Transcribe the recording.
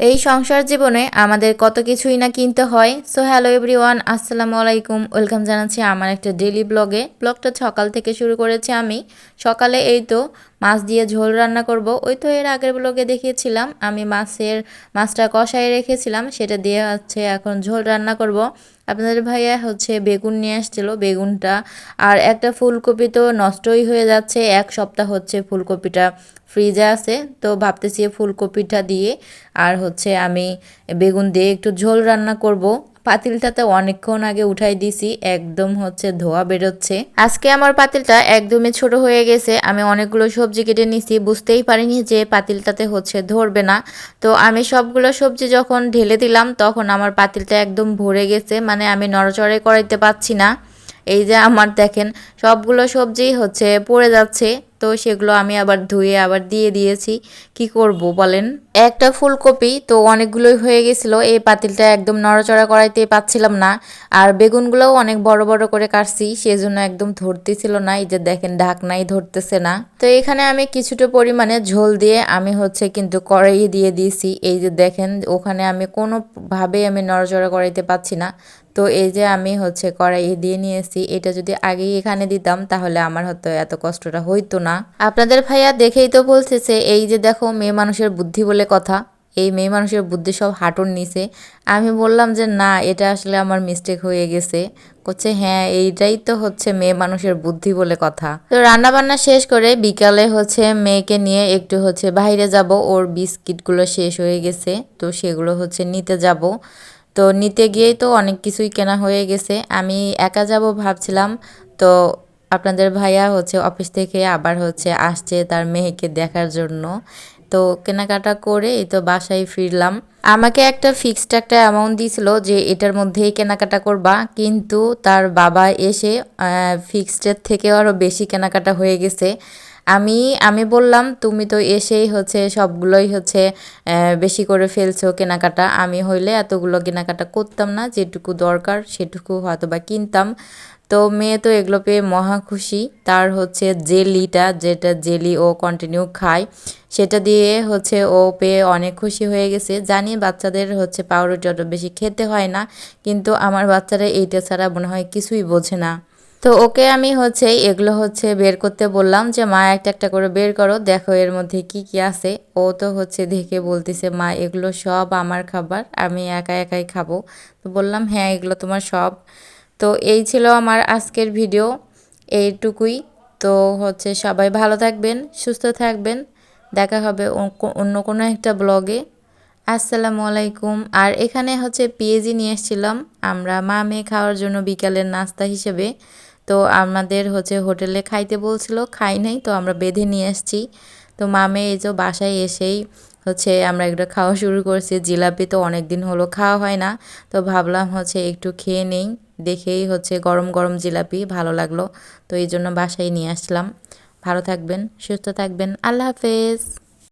এই সংসার জীবনে আমাদের কত কিছুই না কিনতে হয়। সো হ্যালো এভরিওয়ান আসসালামু আলাইকুম। ওয়েলকাম জানাচ্ছি আমার একটা ডেলি ব্লগে ব্লগটা সকাল থেকে শুরু করেছি আমি। সকালে এই তো মাছ দিয়ে ঝোল রান্না করব। ওই তো এর আগের ব্লগে দেখিয়েছিলাম। আমি মাছের, মাছটা কষায় রেখেছিলাম। সেটা দিয়ে হচ্ছে এখন ঝোল রান্না করব। আপনাদের ভাইয়া হচ্ছে বেগুন নিয়ে আসছিল। বেগুনটা আর একটা ফুলকপি তো নষ্টই হয়ে যাচ্ছে। এক সপ্তাহ হচ্ছে ফুলকপিটা ফ্রিজে আছে। তো ভাবতেছি ফুলকপিটা দিয়ে আর হচ্ছে আমি বেগুন দিয়ে একটু ঝোল রান্না করব। পাতিলটাতে অনেকক্ষণ আগে উঠাই দিছি, একদম হচ্ছে ধোয়া বেরোচ্ছে। আজকে আমার পাতিলটা একদমই ছোট হয়ে গেছে, আমি অনেকগুলো সবজি কেটে নিছি, বুঝতেই পারিনি যে পাতিলটাতে হচ্ছে ধরবে না। তো আমি সবগুলো সবজি যখন ঢেলে দিলাম, তখন আমার পাতিলটা একদম ভরে গেছে মানে আমি নড়চড়ে করাইতে পারছি না। এই যে আমার দেখেন, সবগুলো সবজি হচ্ছে পড়ে যাচ্ছে। তো সেগুলো আমি আবার ধুয়ে আবার দিয়ে দিয়েছি। কি করব বলেন? একটা ফুলকপি তো অনেকগুলোই হয়ে গেছিল। এই পাতিলটা একদম নড়াচড়া করাইতে পাচ্ছিলাম না। আর বেগুনগুলোও অনেক বড় বড় করে কাটছি, সেজন্য একদম ধরতেছিল না। এই যে দেখেন, ঢাকনাই ধরতেছে না। তো এখানে আমি কিছুটা পরিমাণে ঝোল দিয়ে আমি হচ্ছে কিন্তু কড়াই দিয়ে দিয়েছি। এই যে দেখেন, ওখানে আমি কোনোভাবেই আমি নড়াচড়া করাইতে পাচ্ছি না। তো এই যে আমি হচ্ছে কড়াই দিয়ে নিয়েছি। এটা যদি আগেই এখানে দিতাম, তাহলে আমার হয়তো এত কষ্টটা হইতো না। আপনাদের ভাইয়া দেখেই তো বলতেছে, এই যে দেখো মেয়ে মানুষের বুদ্ধি বলে কথা, এই মেয়ে মানুষের বুদ্ধি সব হাঁটুর নিচে। আমি বললাম যে, না, এটা আসলে আমার মিস্টেক হয়ে গেছে। করছে হ্যাঁ এইটাই তো হচ্ছে মেয়ে মানুষের বুদ্ধি বলে কথা। তো রান্না বান্না শেষ করে বিকালে হচ্ছে মেয়েকে নিয়ে একটু হচ্ছে বাইরে যাব। ওর বিস্কিটগুলো শেষ হয়ে গেছে, তো সেগুলো হচ্ছে নিতে যাব। তো নিতে গিয়েই তো অনেক কিছুই কেনা হয়ে গেছে। আমি একা যাব ভাবছিলাম, তো আপনাদের ভাইয়া হচ্ছে অফিস থেকে আবার হচ্ছে আসছে তার মেয়েকে দেখার জন্য। তো কেনাকাটা করে এই তো বাসায় ফিরলাম। আমাকে একটা ফিক্সড একটা অ্যামাউন্ট দিয়েছিল যে এটার মধ্যেই কেনাকাটা করবা। কিন্তু তার বাবা এসে ফিক্সডের থেকেও আরও বেশি কেনাকাটা হয়ে গেছে। আমি আমি বললাম, তুমি তো এসেই হচ্ছে সবগুলোই হচ্ছে বেশি করে ফেলছো কেনাকাটা। আমি হইলে এতগুলো কেনাকাটা করতাম না, যেটুকু দরকার সেটুকু হয়তো বা কিনতাম। তো মেয়ে তো এগুলো পেয়ে মহা খুশি। তার হচ্ছে জেলিটা, যেটা জেলি ও কন্টিনিউ খায়, সেটা দিয়ে হচ্ছে ও পেয়ে অনেক খুশি হয়ে গেছে। জানি বাচ্চাদের হচ্ছে পাউরুটি অত বেশি খেতে হয় না, কিন্তু আমার বাচ্চারা এইটা ছাড়া মনে হয় কিছুই বোঝে না। তো ওকে আমি হচ্ছে এগুলো হচ্ছে বের করতে বললাম যে, মা, একটা একটা করে বের করো। দেখো এর মধ্যে কি কি আছে। ও তো হচ্ছে দেখে বলতেছে, মা, এগুলো সব আমার খাবার, আমি একা, একাই খাব। তো বললাম হ্যাঁ এগুলো তোমার সব। তো এই ছিল আমার আজকের ভিডিও এইটুকুই। তো হচ্ছে সবাই ভালো থাকবেন, সুস্থ থাকবেন। দেখা হবে অন্য কোনো একটা ব্লগে। আসসালামু আলাইকুম। আর এখানে হচ্ছে পিএজি নিয়ে এসেছিলাম আমরা মা মেয়ে খাওয়ার জন্য বিকালের নাস্তা হিসেবে। তো আমাদের হচ্ছে হোটেলে খাইতে বলছিল, খাই নাই, তো আমরা বেঁধে নিয়ে এসেছি তো মামে এই যে বাসায় এসেই হচ্ছে আমরা এগুলো খাওয়া শুরু করছি। জিলাপি তো অনেক দিন হলো খাওয়া হয় না, তো ভাবলাম হচ্ছে একটু খেয়ে নেই, দেখেই হচ্ছে গরম গরম জিলাপি, ভালো লাগল। তো এই জন্য বাসায় নিয়ে আসলাম। ভালো থাকবেন, সুস্থ থাকবেন। আল্লাহ হাফেজ।